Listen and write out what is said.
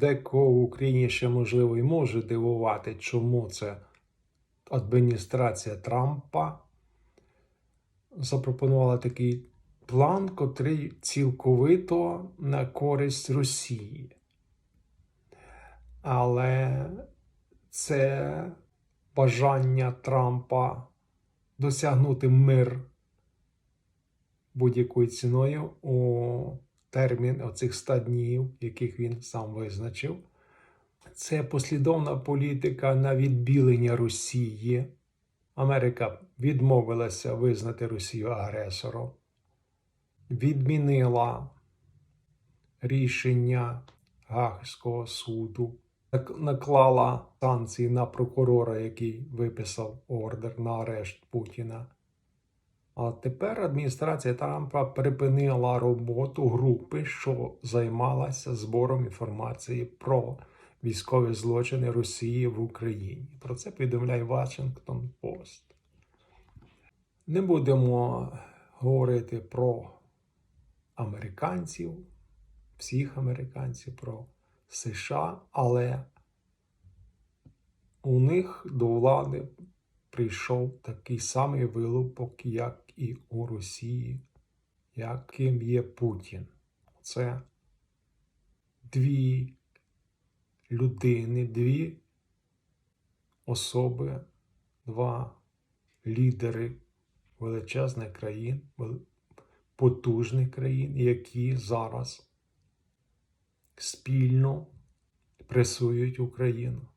декого в Україні ще можливо і може дивувати, чому це адміністрація Трампа запропонувала такий план, котрий цілковито на користь Росії. Але це бажання Трампа досягнути мир будь-якою ціною у термін оцих 100 днів, яких він сам визначив. Це послідовна політика на відбілення Росії. Америка відмовилася визнати Росію агресором, відмінила рішення Гаагського суду, наклала санкції на прокурора, який виписав ордер на арешт Путіна. А тепер адміністрація Трампа припинила роботу групи, що займалася збором інформації про військові злочини Росії в Україні. Про це повідомляє Вашингтон Пост. Не будемо говорити про американців, всіх американців, про США, але у них до влади прийшов такий самий вилупок, як і у Росії, яким є Путін. Це дві людини, дві особи, два лідери величезних країн, потужних країн, які зараз спільно пресують Україну.